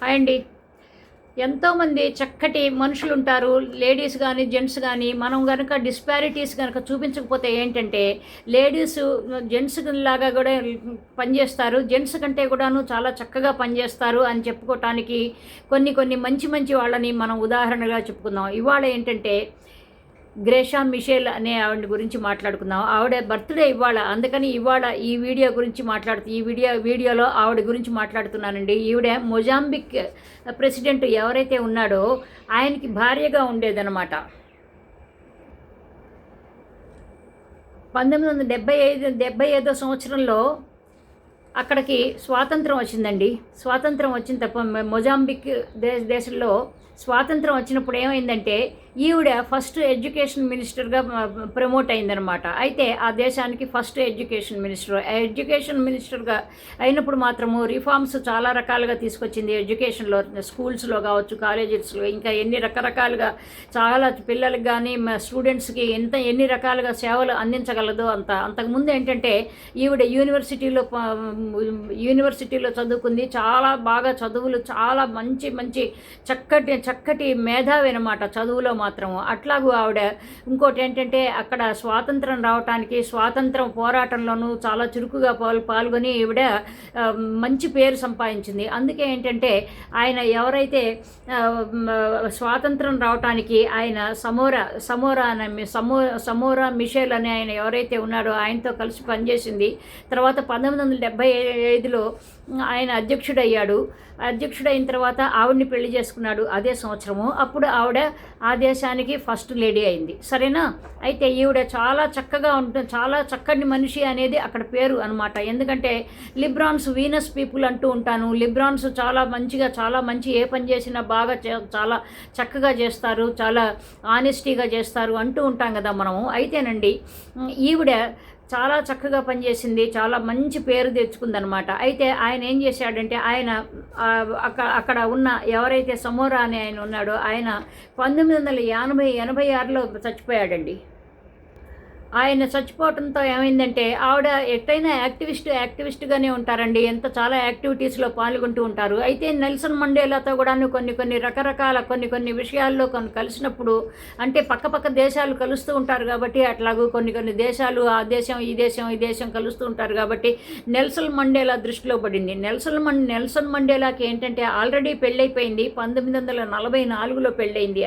Hi అండి. ఎంతోమంది చక్కటి మనుషులు ఉంటారు లేడీస్ కానీ జెంట్స్ కానీ మనం కనుక డిస్పారిటీస్ కనుక చూపించకపోతే ఏంటంటే లేడీస్ జెంట్స్ లాగా కూడా పనిచేస్తారు. జెంట్స్ కంటే కూడాను చాలా చక్కగా పనిచేస్తారు అని చెప్పుకోవటానికి కొన్ని కొన్ని మంచి మంచి వాళ్ళని మనం ఉదాహరణగా చెప్పుకుందాం. ఇవాళ ఏంటంటే గ్రేషా మిషేల్ అనే ఆవిడ గురించి మాట్లాడుకుందాం. ఆవిడ బర్త్డే ఇవాళ అందుకని ఇవాళ ఈ వీడియో గురించి మాట్లాడుతూ ఈ వీడియో వీడియోలో ఆవిడ గురించి మాట్లాడుతున్నానండి. ఈవిడ మొజాంబిక్ ప్రెసిడెంట్ ఎవరైతే ఉన్నాడో ఆయనకి భార్యగా ఉండేదన్నమాట. పంతొమ్మిది వందల డెబ్బై ఐదు డెబ్బై ఐదో సంవత్సరంలో అక్కడికి స్వాతంత్రం వచ్చిందండి. స్వాతంత్రం వచ్చిన తప్ప మొజాంబిక్ దేశ దేశంలో స్వాతంత్రం వచ్చినప్పుడు ఏమైందంటే ఈవిడ ఫస్ట్ ఎడ్యుకేషన్ మినిస్టర్గా ప్రమోట్ అయిందనమాట అయితే ఆ దేశానికి ఫస్ట్ ఎడ్యుకేషన్ మినిస్టర్. ఎడ్యుకేషన్ మినిస్టర్గా అయినప్పుడు మాత్రము రిఫార్మ్స్ చాలా రకాలుగా తీసుకొచ్చింది ఎడ్యుకేషన్లో స్కూల్స్లో కావచ్చు కాలేజెస్లో ఇంకా ఎన్ని రకరకాలుగా చాలా పిల్లలకి కానీ స్టూడెంట్స్కి ఎంత ఎన్ని రకాలుగా సేవలు అందించగలదో అంత. అంతకుముందు ఏంటంటే ఈవిడ యూనివర్సిటీలో యూనివర్సిటీలో చదువుకుంది. చాలా బాగా చదువులు చాలా మంచి మంచి చక్కటి చక్కటి మేధావి అనమాట చదువులో మాత్రము. అట్లాగూ ఆవిడ ఇంకోటి ఏంటంటే అక్కడ స్వాతంత్రం రావటానికి స్వాతంత్రం పోరాటంలోనూ చాలా చురుకుగా పాల్ పాల్గొని ఈవిడ మంచి పేరు సంపాదించింది. అందుకే ఏంటంటే ఆయన ఎవరైతే స్వాతంత్రం రావటానికి ఆయన సమోరా సమోరా అనే సమో సమోరా మిషేల్ అనే ఆయన ఎవరైతే ఉన్నాడో ఆయనతో కలిసి పనిచేసింది. తర్వాత పంతొమ్మిది వందల డెబ్బై ఐదులో ఆయన అధ్యక్షుడయ్యాడు. అధ్యక్షుడైన తర్వాత ఆవిడని పెళ్ళి చేసుకున్నాడు అదే సంవత్సరము. అప్పుడు ఆవిడ ఆ దేశానికి ఫస్ట్ లేడీ అయింది. సరేనా? అయితే ఈవిడ చాలా చక్కగా ఉంటుంది చాలా చక్కని మనిషి అనేది అక్కడ పేరు అనమాట ఎందుకంటే లిబ్రాన్స్ వీనస్ పీపుల్ అంటూ ఉంటాను. లిబ్రాన్స్ చాలా మంచిగా చాలా మంచి ఏ పని చేసినా బాగా చే- చాలా చక్కగా చేస్తారు చాలా ఆనెస్టీగా చేస్తారు అంటూ ఉంటాం కదా మనము. అయితేనండి ఈవిడ చాలా చక్కగా పనిచేసింది. చాలా మంచి పేరు తెచ్చుకుందనమాట అయితే ఆయన ఏం చేశాడంటే ఆయన అక్కడ ఉన్న ఎవరైతే సమోరా అని ఆయన ఉన్నాడో ఆయన పంతొమ్మిది వందల ఎనభై ఎనభై ఆరులో చచ్చిపోయాడండి. ఆయన చచ్చిపోవడంతో ఏమైందంటే ఆవిడ ఎట్టయినా యాక్టివిస్ట్ యాక్టివిస్ట్గానే ఉంటారండి. ఎంత చాలా యాక్టివిటీస్లో పాల్గొంటూ ఉంటారు. అయితే నెల్సన్ మండేలాతో కూడాను కొన్ని కొన్ని రకరకాల కొన్ని కొన్ని విషయాల్లో కొన్ని కలిసినప్పుడు అంటే పక్కపక్క దేశాలు కలుస్తూ ఉంటారు కాబట్టి అట్లాగూ కొన్ని కొన్ని దేశాలు ఆ దేశం ఈ దేశం ఈ దేశం కలుస్తూ ఉంటారు కాబట్టి నెల్సన్ మండేలా దృష్టిలో పడింది. నెల్సన్ మం నెల్సన్ మండేలాకి ఏంటంటే ఆల్రెడీ పెళ్ళైపోయింది. పంతొమ్మిది వందల నలభై నాలుగులో పెళ్ళయింది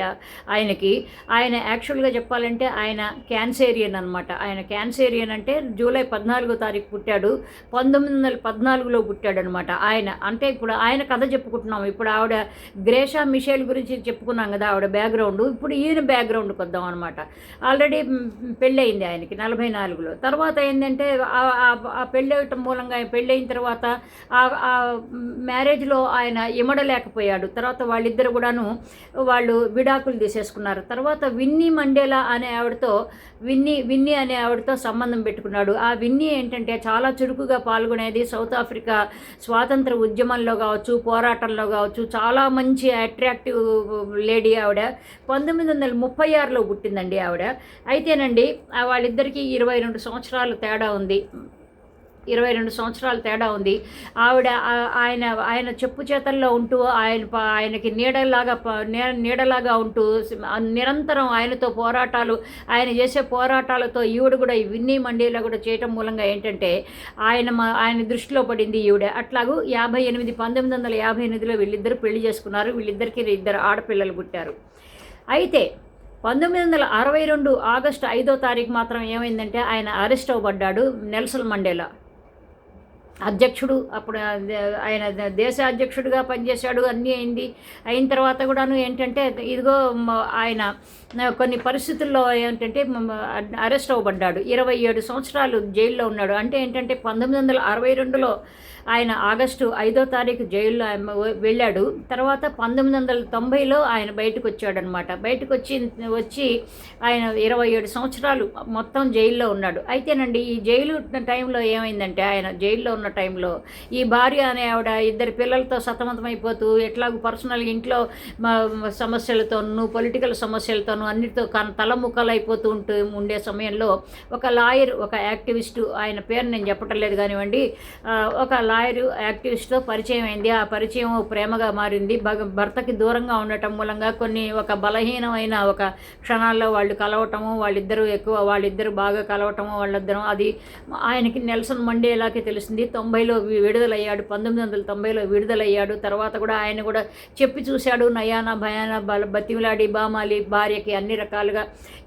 ఆయనకి. ఆయన యాక్చువల్గా చెప్పాలంటే ఆయన క్యాన్సేరియన్ అనమాట ఆయన క్యాన్సేరియన్ అంటే జూలై పద్నాలుగో తారీఖు పుట్టాడు పంతొమ్మిది వందల పద్నాలుగులో పుట్టాడు అనమాట ఆయన అంటే ఇప్పుడు ఆయన కథ చెప్పుకుంటున్నాం. ఇప్పుడు ఆవిడ గ్రేషా మిషేల్ గురించి చెప్పుకున్నాం కదా ఆవిడ బ్యాక్గ్రౌండ్. ఇప్పుడు ఈయన బ్యాక్గ్రౌండ్కి వద్దాం అనమాట ఆల్రెడీ పెళ్ళయింది ఆయనకి నలభై నాలుగులో. తర్వాత ఏంటంటే ఆ- ఆ- పెళ్ళవటం మూలంగా పెళ్ళయిన తర్వాత ఆ- ఆ మ్యారేజ్లో ఆయన ఇమడలేకపోయాడు. తర్వాత వాళ్ళిద్దరు కూడాను వాళ్ళు విడాకులు తీసేసుకున్నారు. తర్వాత విన్నీ మండేలా అనే ఆవిడతో విన్నీ విన్నీ విన్నీ అనే ఆవిడతో సంబంధం పెట్టుకున్నాడు. ఆ విన్నీ ఏంటంటే చాలా చురుకుగా పాల్గొనేది సౌత్ ఆఫ్రికా స్వాతంత్ర ఉద్యమంలో కావచ్చు పోరాటంలో కావచ్చు. చాలా మంచి అట్రాక్టివ్ లేడీ ఆవిడ. పంతొమ్మిది వందల ముప్పై ఆరులో పుట్టిందండి ఆవిడ. అయితేనండి వాళ్ళిద్దరికీ ఇరవై రెండు సంవత్సరాలు తేడా ఉంది. ఇరవై రెండు సంవత్సరాల తేడా ఉంది. ఆవిడ ఆయన ఆయన చెప్పు చేతల్లో ఉంటూ ఆయన ఆయనకి నీడలాగా నీడలాగా ఉంటూ నిరంతరం ఆయనతో పోరాటాలు ఆయన చేసే పోరాటాలతో ఈవిడ కూడా ఈ విన్నీ మండీలో కూడా చేయటం మూలంగా ఏంటంటే ఆయన మా- ఆయన దృష్టిలో పడింది ఈవిడ. అట్లాగూ యాభై ఎనిమిది పంతొమ్మిది వందల యాభై ఎనిమిదిలో వీళ్ళిద్దరు పెళ్ళి చేసుకున్నారు. వీళ్ళిద్దరికి ఇద్దరు ఆడపిల్లలు పుట్టారు. అయితే పంతొమ్మిది వందల అరవై రెండు ఆగస్టు ఐదో తారీఖు మాత్రం ఏమైందంటే ఆయన అరెస్ట్ అవ్వబడ్డాడు నెల్సన్ మండేలా. అధ్యక్షుడు అప్పుడు ఆయన దేశ అధ్యక్షుడిగా పనిచేశాడు అన్నీ అయింది. అయిన తర్వాత కూడాను ఏంటంటే ఇదిగో ఆయన కొన్ని పరిస్థితుల్లో ఏంటంటే అరెస్ట్ అవ్వబడ్డాడు. ఇరవై ఏడు సంవత్సరాలు జైల్లో ఉన్నాడు. అంటే ఏంటంటే పంతొమ్మిది వందల అరవై రెండులో ఆయన ఆగస్టు ఐదో తారీఖు జైల్లో ఆయన వెళ్ళాడు. తర్వాత పంతొమ్మిది వందల తొంభైలో ఆయన బయటకు వచ్చాడనమాట. బయటకు వచ్చి వచ్చి ఆయన ఇరవై ఏడు సంవత్సరాలు మొత్తం జైల్లో ఉన్నాడు. అయితేనండి ఈ జైలు టైంలో ఏమైందంటే ఆయన జైల్లో ఉన్న టైంలో. ఈ భార్య అనే ఆవిడ ఇద్దరు పిల్లలతో సతమతమైపోతూ ఎట్లాగూ పర్సనల్ ఇంట్లో సమస్యలతోనూ పొలిటికల్ సమస్యలతోనూ అన్నిటితో కన్ తలముక్కలు అయిపోతూ ఉంటూ ఉండే సమయంలో ఒక లాయర్ ఒక యాక్టివిస్టు ఆయన పేరు నేను చెప్పటం లేదు కానివ్వండి ఒక లాయర్ యాక్టివిస్ట్తో పరిచయం అయింది. ఆ పరిచయం ప్రేమగా మారింది. భగ భర్తకి దూరంగా ఉండటం మూలంగా కొన్ని ఒక బలహీనమైన ఒక క్షణాల్లో వాళ్ళు కలవటము వాళ్ళిద్దరూ ఎక్కువ వాళ్ళిద్దరూ బాగా కలవటము వాళ్ళిద్దరం అది ఆయనకి నెల్సన్ మండేలాగే తెలిసింది. తొంభైలో విడుదలయ్యాడు పంతొమ్మిది వందల తొంభైలో విడుదలయ్యాడు. తర్వాత కూడా ఆయన కూడా చెప్పి చూశాడు నయానా భయాన బల బతిమిలాడి బామాలి భార్యకి అన్ని రకాలుగా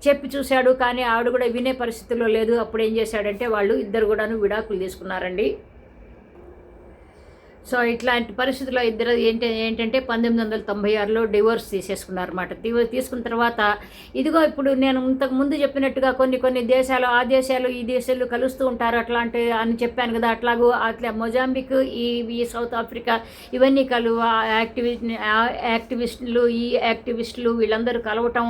చెప్పి చూశాడు. కానీ ఆవిడ కూడా వినే పరిస్థితిలో లేదు. అప్పుడు ఏం చేశాడంటే వాళ్ళు ఇద్దరు కూడాను విడాకులు తీసుకున్నారండి. సో ఇట్లాంటి పరిస్థితుల్లో ఇద్దరు ఏంటి ఏంటంటే పంతొమ్మిది వందల తొంభై ఆరులో డివోర్స్ తీసేసుకున్నారన్నమాట. డివోర్స్ తీసుకున్న తర్వాత ఇదిగో ఇప్పుడు నేను ఇంతకు ముందు చెప్పినట్టుగా కొన్ని కొన్ని దేశాలు ఆ దేశాలు ఈ దేశాలు కలుస్తూ ఉంటారు అట్లాంటి అని చెప్పాను కదా. అట్లాగూ అట్లా మొజాంబిక్ ఈ ఈ సౌత్ ఆఫ్రికా ఇవన్నీ కలు యాక్టివి యాక్టివిస్టులు ఈ యాక్టివిస్టులు వీళ్ళందరూ కలవటం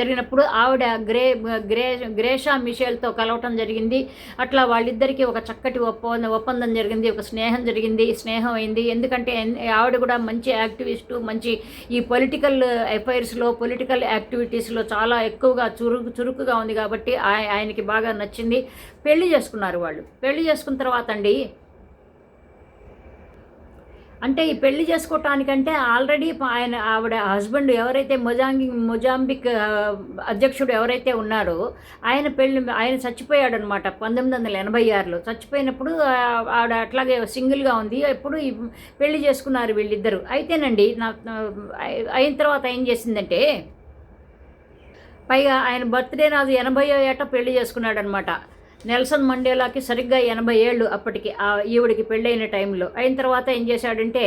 జరిగినప్పుడు ఆవిడ గ్రే గ్రే గ్రేషా మిషేల్తో కలవటం జరిగింది. అట్లా వాళ్ళిద్దరికీ ఒక చక్కటి ఒప్పందం ఒప్పందం జరిగింది ఒక స్నేహం జరిగింది. స్నేహం అయింది. ఎందుకంటే ఆవిడ కూడా మంచి యాక్టివిస్టు మంచి ఈ పొలిటికల్ అఫైర్స్లో పొలిటికల్ యాక్టివిటీస్లో చాలా ఎక్కువగా చురుకు చురుకుగా ఉంది కాబట్టి ఆయనకి బాగా నచ్చింది. పెళ్ళి చేసుకున్నారు వాళ్ళు. పెళ్ళి చేసుకున్న తర్వాత అండి అంటే ఈ పెళ్ళి చేసుకోవటానికంటే ఆల్రెడీ ఆయన ఆవిడ హస్బెండ్ ఎవరైతే మొజాంగి మొజాంబిక్ అధ్యక్షుడు ఎవరైతే ఉన్నారో ఆయన పెళ్ళి ఆయన చచ్చిపోయాడు అనమాట పంతొమ్మిది వందల ఎనభై ఆరులో. చచ్చిపోయినప్పుడు ఆవిడ అట్లాగే సింగిల్గా ఉంది. ఎప్పుడు పెళ్ళి చేసుకున్నారు వీళ్ళిద్దరు. అయితేనండి నా అయిన తర్వాత ఏం చేసిందంటే పైగా ఆయన బర్త్డే నాది ఎనభై ఏట పెళ్ళి చేసుకున్నాడు అనమాట నెల్సన్ మండేలాకి సరిగ్గా ఎనభై ఏళ్ళు అప్పటికి ఆ ఈవిడికి పెళ్ళైన టైంలో. అయిన తర్వాత ఏం చేశాడంటే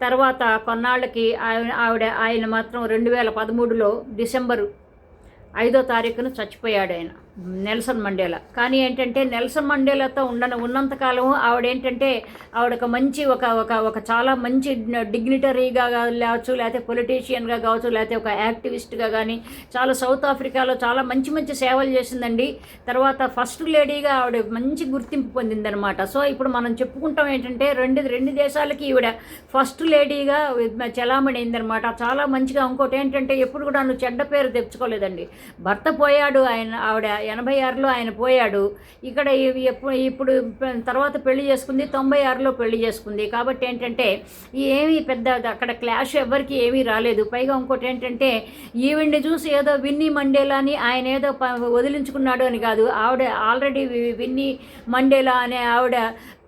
తర్వాత కొన్నాళ్ళకి ఆయన ఆవిడ ఆయన మాత్రం రెండు వేల పదమూడులో డిసెంబరు ఐదో తారీఖున చచ్చిపోయాడు ఆయన నెల్సన్ మండేలా. కానీ ఏంటంటే నెల్సన్ మండేలాతో ఉండన ఉన్నంతకాలం ఆవిడ ఏంటంటే ఆవిడ ఒక మంచి ఒక ఒక ఒక చాలా మంచి డిగ్నిటరీగా కావచ్చు లేకపోతే పొలిటీషియన్గా కావచ్చు లేకపోతే ఒక యాక్టివిస్ట్గా కానీ చాలా సౌత్ ఆఫ్రికాలో చాలా మంచి మంచి సేవలు చేసిందండి. తర్వాత ఫస్ట్ లేడీగా ఆవిడ మంచి గుర్తింపు పొందిందనమాట సో ఇప్పుడు మనం చెప్పుకుంటాం ఏంటంటే రెండు రెండు దేశాలకి ఈవిడ ఫస్ట్ లేడీగా చలామణి అయిందనమాట చాలా మంచిగా ఇంకోటి ఏంటంటే ఎప్పుడు కూడా నువ్వు చెడ్డ పేరు తెచ్చుకోలేదండి. భర్త పోయాడు ఆయన ఆవిడ ఎనభై ఆరులో ఆయన పోయాడు. ఇక్కడ ఎప్పుడు ఇప్పుడు తర్వాత పెళ్ళి చేసుకుంది తొంభై ఆరులో పెళ్ళి చేసుకుంది. కాబట్టి ఏంటంటే ఈ ఏమీ పెద్ద అక్కడ క్లాష్ ఎవరికి ఏమీ రాలేదు. పైగా ఇంకోటి ఏంటంటే ఈవిడ్ని చూసి ఏదో విన్నీ మండేలా అని ఆయన ఏదో ప- వదిలించుకున్నాడు అని కాదు. ఆవిడ ఆల్రెడీ విన్నీ మండేలా అనే ఆవిడ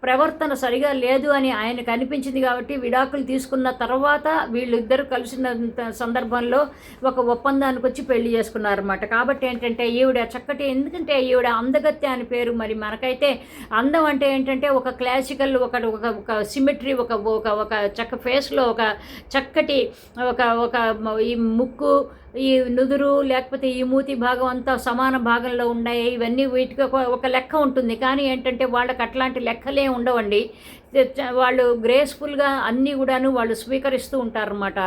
ప్రవర్తన సరిగా లేదు అని ఆయనకు అనిపించింది కాబట్టి విడాకులు తీసుకున్న తర్వాత వీళ్ళిద్దరూ కలిసిన సందర్భంలో ఒక ఒప్పందానికి వచ్చి పెళ్ళి చేసుకున్నారన్నమాట. కాబట్టి ఏంటంటే ఈవిడ చక్కటి ఎందుకంటే ఈవిడ అందగత్య అని పేరు మరి మనకైతే అందం అంటే ఏంటంటే ఒక క్లాసికల్ ఒక ఒక సిమెట్రీ ఒక ఒక ఒక చక్క ఫేస్లో ఒక చక్కటి ఒక ఒక ఈ ముక్కు ఈ నుదురు లేకపోతే ఈ మూతి భాగం అంతా సమాన భాగంలో ఉన్నాయి. ఇవన్నీ వీటికి ఒక లెక్క ఉంటుంది. కానీ ఏంటంటే వాళ్ళకి అట్లాంటి లెక్కలే ఉండవండి. వాళ్ళు గ్రేస్ఫుల్గా అన్నీ కూడాను వాళ్ళు స్వీకరిస్తూ ఉంటారన్నమాట.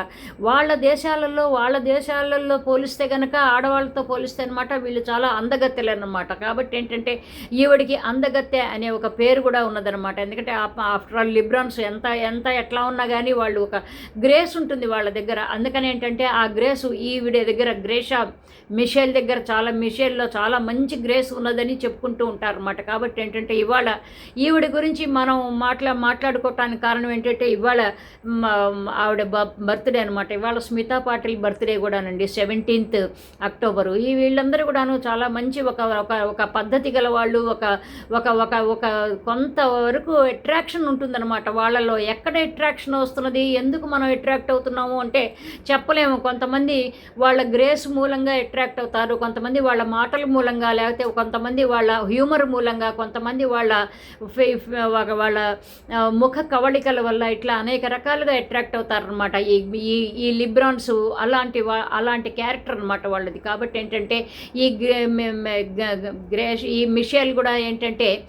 వాళ్ళ దేశాలలో వాళ్ళ దేశాలలో పోలిస్తే కనుక ఆడవాళ్ళతో పోలిస్తే అనమాట వీళ్ళు చాలా అందగత్తెలు అనమాట కాబట్టి ఏంటంటే ఈవిడికి అందగత్తె అనే ఒక పేరు కూడా ఉన్నదన్నమాట. ఎందుకంటే ఆఫ్టర్ ఆల్ లిబ్రాన్స్ ఎంత ఎంత ఎట్లా ఉన్నా కానీ వాళ్ళు ఒక గ్రేస్ ఉంటుంది వాళ్ళ దగ్గర. అందుకని ఏంటంటే ఆ గ్రేసు ఈవిడ దగ్గర గ్రేషా మిషేల్ దగ్గర చాలా మిషేల్లో చాలా మంచి గ్రేస్ ఉన్నదని చెప్పుకుంటూ ఉంటారు అనమాట కాబట్టి ఏంటంటే ఇవాళ ఈవిడ గురించి మనం మాట్లా మాట్లాడుకోవటానికి కారణం ఏంటంటే ఇవాళ ఆవిడ బర్త్డే అనమాట ఇవాళ స్మితా పాటిల్ బర్త్డే కూడానండి సెవెంటీన్త్ అక్టోబరు. ఈ వీళ్ళందరూ కూడాను చాలా మంచి ఒక ఒక ఒక పద్ధతి గల వాళ్ళు ఒక ఒక ఒక ఒక కొంతవరకు అట్రాక్షన్ ఉంటుందన్నమాట. వాళ్ళలో ఎక్కడ అట్రాక్షన్ వస్తున్నది ఎందుకు మనం అట్రాక్ట్ అవుతున్నాము అంటే చెప్పలేము. కొంతమంది వాళ్ళ గ్రేస్ మూలంగా అట్రాక్ట్ అవుతారు కొంతమంది వాళ్ళ మాటల మూలంగా లేకపోతే కొంతమంది వాళ్ళ హ్యూమర్ మూలంగా కొంతమంది వాళ్ళ ఫే- వాళ్ళ ముఖ కవళికల వల్ల ఇట్లా అనేక రకాలుగా అట్రాక్ట్ అవుతారనమాట ఈ ఈ ఈ లిబ్రాన్స్ అలాంటి వా- అలాంటి క్యారెక్టర్ అనమాట వాళ్ళది. కాబట్టి ఏంటంటే ఈ గ్రేష్ ఈ మిషేల్ కూడా ఏంటంటే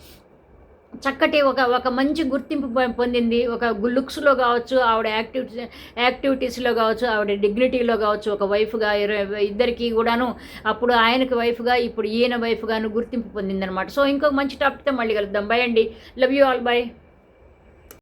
చక్కటి ఒక ఒక మంచి గుర్తింపు పొందింది. ఒక లుక్స్లో కావచ్చు ఆవిడ యాక్టివిటీ యాక్టివిటీస్లో కావచ్చు ఆవిడ డిగ్నిటీలో కావచ్చు ఒక వైఫ్గా ఇద్దరికి కూడాను అప్పుడు ఆయనకి వైఫ్గా ఇప్పుడు ఈయన వైఫ్గాను గుర్తింపు పొందిందనమాట సో ఇంకొక మంచి టాపిక్తో మళ్ళీ కలుద్దాం. బై అండి. Love you all by